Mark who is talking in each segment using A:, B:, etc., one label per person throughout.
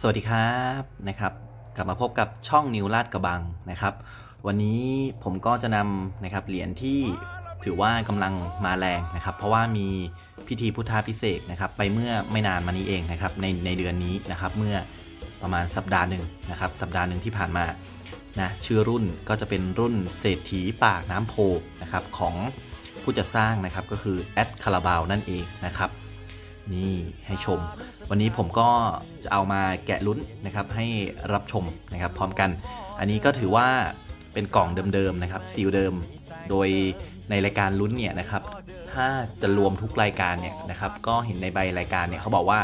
A: สวัสดีครับนะครับ กลับมาพบกับช่องนิวลาดกระบังนะครับ วันนี้ผมก็จะนำนะครับเหรียญที่ถือว่ากำลังมาแรงนะครับ เพราะว่ามีพิธีพุทธาพิเศษนะครับ ไปเมื่อไม่นานมานี้เองนะครับในในเดือนนี้นะครับ เมื่อประมาณสัปดาห์หนึ่งนะครับ สัปดาห์หนึ่งที่ผ่านมานะชื่อรุ่นก็จะเป็นรุ่นเศรษฐีปากน้ำโพนะครับของผู้จัดสร้างนะครับก็คือแอดคาราบาวนั่นเองนะครับ นี่ให้ชม วันนี้ผมก็จะเอามาแกะลุ้นนะครับให้รับชมนะครับพร้อมกัน อันนี้ก็ถือว่าเป็นกล่องเดิมๆนะครับซีลเดิม โดยในรายการลุ้นเนี่ยนะครับถ้าจะรวมทุกรายการเนี่ยนะครับก็เห็นในใบรายการเนี่ยเขาบอกว่า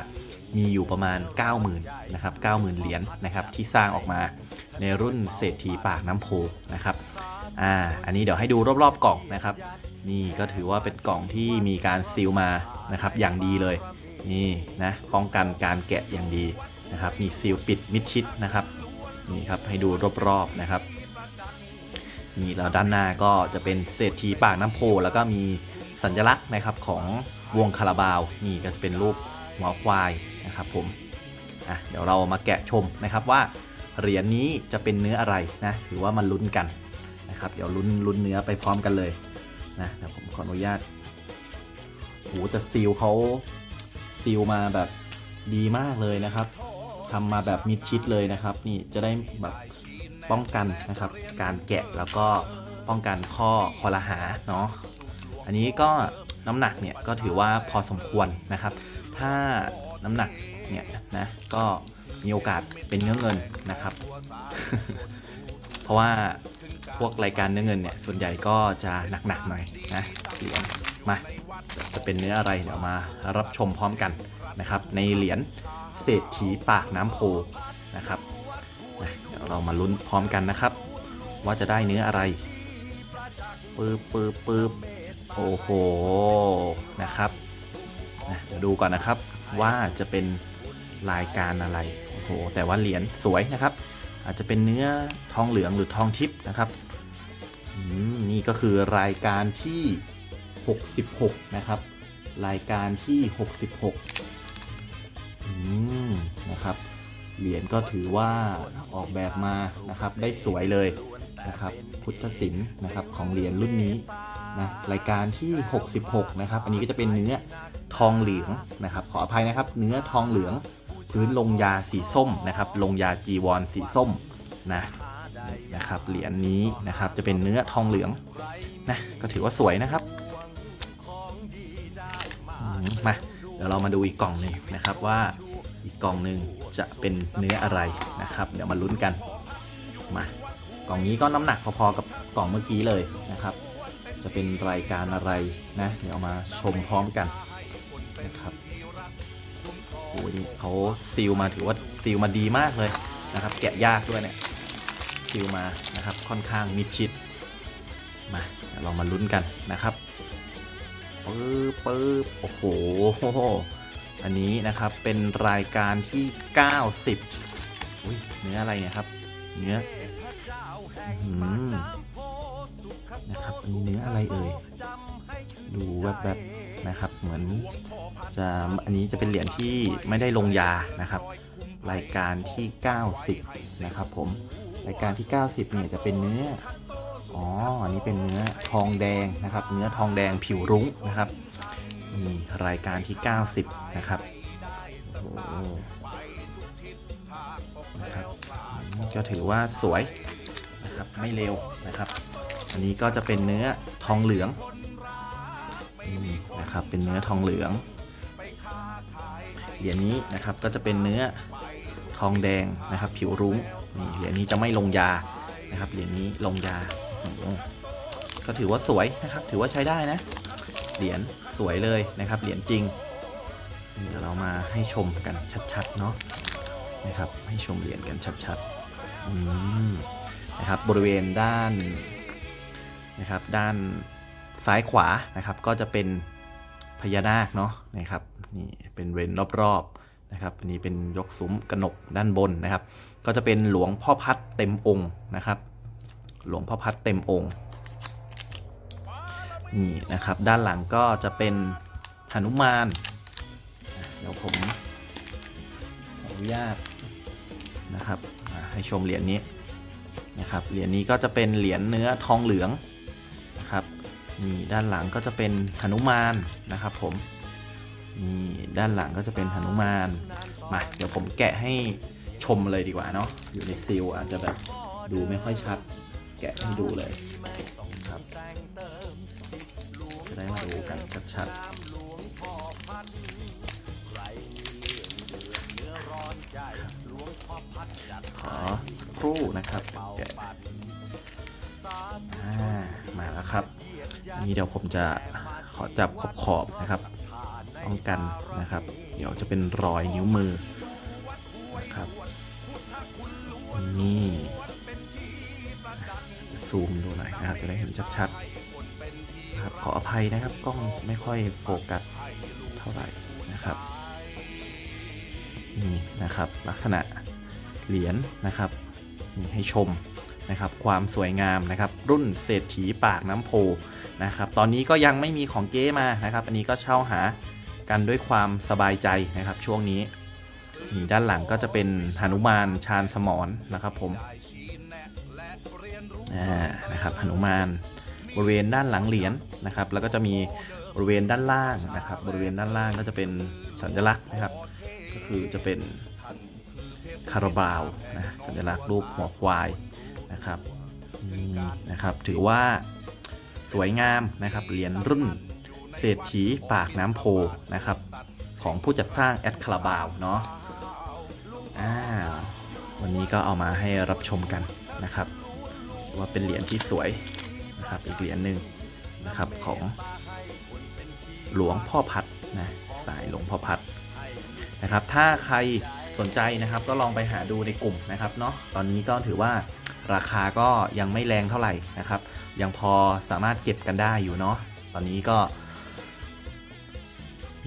A: มีอยู่ประมาณ 90,000นะครับ90,000 เหรียญนะครับที่สร้างออกมาในรุ่นเศรษฐีปากน้ำโพนะครับอ่าอันนี้เดี๋ยวให้ดูรอบๆกล่องนะครับ นี่ก็ถือว่าเป็นกล่องที่มีการซีลมานะครับอย่างดีเลยนี่นะป้องกันการแกะอย่างดีนะครับนี่ซีลปิดมิดชิดนะครับนี่ครับให้ดูรอบๆนะครับนี่แล้วด้านหน้าก็จะเป็นเศรษฐีปากน้ำโพแล้วก็มีสัญลักษณ์นะครับของวงคาราบาวนี่ก็จะเป็นรูปหัวควายนะครับผมอะเดี๋ยวเรามาแกะชมนะครับว่าเหรียญนี้จะเป็นเนื้ออะไรนะถือว่ามันลุ้นกันนะครับเดี๋ยวลุ้นลุ้นเนื้อไปพร้อมกันเลย นะเดี๋ยวผมขออนุญาตโหแต่ซีลเขาซีลมาแบบดีมากเลยนะครับทำมาแบบมิดชิดเลยนะครับ นี่จะได้แบบป้องกันนะครับ การแกะแล้วก็ป้องกันข้อคอรหาเนาะอันนี้ก็น้ำหนักเนี่ยก็ถือว่าพอสมควรนะครับ ถ้าน้ำหนักเนี่ยนะก็มีโอกาสเป็นเนื้อเงินนะครับ เพราะว่า พวกรายการเนื้อเงินเนี่ย ส่วนใหญ่ก็จะหนักๆหน่อยนะเหรียญมา จะเป็นเนื้ออะไรเดี๋ยวมารับชมพร้อมกันนะครับ ในเหรียญเศรษฐีปากน้ำโพนะครับเดี๋ยวเรามาลุ้นพร้อมกันนะครับ ว่าจะได้เนื้ออะไรปื๊บปื๊บปื๊บโอ้โหนะครับนะเดี๋ยวดูก่อนนะครับว่าจะเป็นรายการอะไรโอ้โหแต่ว่าเหรียญสวยนะครับ อาจจะเป็นเนื้อทองเหลืองหรือทองทิพย์นะครับ นี่ก็คือรายการที่ 66 นะครับ รายการที่ 66นะครับ เหรียญก็ถือว่าออกแบบมานะครับได้สวยเลยนะครับ พุทธศิลป์นะครับของเหรียญรุ่นนี้นะรายการที่ 66 นะครับ อันนี้ก็จะเป็นเนื้อทองเหลืองนะครับ ขออภัยนะครับ เนื้อทองเหลือง พื้นลงยาสีส้มนะครับ ลงยาจีวรสีส้มนะ นะครับเหรียญนี้นะครับจะเป็นเนื้อทองเหลืองนะก็ถือว่าสวยนะครับมาเดี๋ยวเรามาดูอีกกล่องหนึ่งนะครับว่าอีกกล่องหนึ่งจะเป็นเนื้ออะไรนะครับ เดี๋ยวมาลุ้นกันมากล่องนี้ก็น้ำหนักพอๆกับกล่องเมื่อกี้เลยนะครับ จะเป็นรายการอะไรนะเดี๋ยวมาชมพร้อมกันนะครับโอ้ยเขาซีลมาถือว่าซีลมาดีมากเลยนะครับ แกะยากด้วยเนี่ย ซีลมานะครับค่อนข้างมิดชิดมาเดี๋ยวเรามาลุ้นกันนะครับปึ๊บปึ๊บโอ้โห อันนี้นะครับเป็นรายการที่ 90อุ้ยเนื้ออะไรเนี่ยครับ เนื้ออื้อหือนะครับอันนี้เนื้ออะไรเอ่ยดูแวบๆนะครับ เหมือนจะอันนี้จะเป็นเหรียญที่ไม่ได้ลงยานะครับ รายการที่ 90 นะครับผม รายการที่ 90เนี่ยจะเป็นเนื้อ อ๋อ อันนี้เป็นเนื้อทองแดงนะครับ เนื้อทองแดงผิวรุ้งนะครับนี่รายการที่ 90 นะครับโอ้โหนะครับก็ถือว่าสวยนะครับ ไม่เร็วนะครับ อันนี้ก็จะเป็นเนื้อทองเหลืองนี่นะครับ เป็นเนื้อทองเหลืองเหรียญนี้นะครับ ก็จะเป็นเนื้อ ทองแดงนะครับ ผิวรุ้งนี่เหรียญนี้จะไม่ลงยานะครับเหรียญนี้ลงยา ก็ถือว่าสวยนะครับ ถือว่าใช้ได้นะ เหรียญสวยเลยนะครับ เหรียญจริงเดี๋ยวเรามาให้ชมกันชัดๆเนาะนะครับ ให้ชมเหรียญกันชัดๆอืมนะครับ บริเวณด้านนะครับ ด้านซ้ายขวานะครับ ก็จะเป็นพญานาคเนาะนะครับ นี่เป็นเรนรอบๆ นะครับอันนี้เป็นยกซุ้มกระหนกด้านบนนะครับ ก็จะเป็นหลวงพ่อพัดเต็มองค์นะครับ หลวงพ่อพัดเต็มองค์นี่นะครับด้านหลังก็จะเป็นหนุมานเดี๋ยวผมขออนุญาตนะครับให้ชมเหรียญนี้นะครับเหรียญนี้ก็จะเป็นเหรียญเนื้อทองเหลืองนะครับนี่ด้านหลังก็จะเป็นหนุมานนะครับผม นี่ด้านหลังก็จะเป็นหนุมาน มา เดี๋ยวผมแกะให้ชมเลยดีกว่าเนาะ อยู่ในซีลอาจจะแบบดูไม่ค่อยชัด แกะให้ดูเลยครับ จะได้มาดูกันชัดๆขอครู่นะครับแกะมาแล้วครับอันนี่เดี๋ยวผมจะขอจับขอบขอบๆนะครับ ป้องกันนะครับ เดี๋ยวจะเป็นรอยนิ้วมือนะครับนี่ซูมดูหน่อยนะครับจะได้เห็นชัดๆครับขออภัยนะครับกล้องไม่ค่อยโฟกัสเท่าไหร่นะครับนี่นะครับลักษณะเหรียญนะครับนี่ให้ชมนะครับความสวยงามนะครับรุ่นเศรษฐีปากน้ำโพนะครับตอนนี้ก็ยังไม่มีของเก๊มานะครับ อันนี้ก็เช่าหา กันด้วยความสบายใจนะครับ ช่วงนี้นี่ด้านหลังก็จะเป็นหนุมานชาญสมรนะครับผมนะครับหนุมานบริเวณด้านหลังเหรียญนะครับ แล้วก็จะมีบริเวณด้านล่างนะครับ บริเวณด้านล่างก็จะเป็นสัญลักษณ์นะครับ ก็คือจะเป็นคาราบาวนะสัญลักษณ์รูปหัวควายนะครับนี่นะครับ ถือว่าสวยงามนะครับเหรียญรุ่น เศรษฐีปากน้ำโพนะครับ ของผู้จัดสร้างแอดคาราบาวเนาะอ่าวันนี้ก็เอามาให้รับชมกันนะครับ ว่าเป็นเหรียญที่สวยนะครับ อีกเหรียญหนึ่งนะครับของหลวงพ่อพัดนะสายหลวงพ่อพัดนะครับ ถ้าใครสนใจนะครับก็ลองไปหาดูในกลุ่มนะครับเนาะตอนนี้ก็ถือว่าราคาก็ยังไม่แรงเท่าไหร่นะครับ ยังพอสามารถเก็บกันได้อยู่เนาะตอนนี้ก็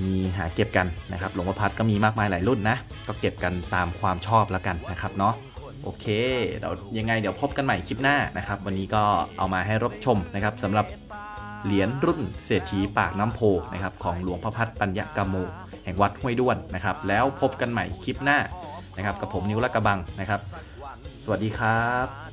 A: มีหาเก็บกันนะครับหลวงพ่อพัดก็มีมากมายหลายรุ่นนะ ก็เก็บกันตามความชอบแล้วกันนะครับเนาะโอเคเดี๋ยวยังไงเดี๋ยวพบกันใหม่คลิปหน้านะครับ วันนี้ก็เอามาให้รับชมนะครับสำหรับเหรียญรุ่นเศรษฐีปากน้ำโพนะครับของหลวงพ่อพัดปัญญกามโมแห่งวัดห้วยด้วนนะครับ แล้วพบกันใหม่คลิปหน้านะครับ กับผมนิ้วละกระบังนะครับ สวัสดีครับ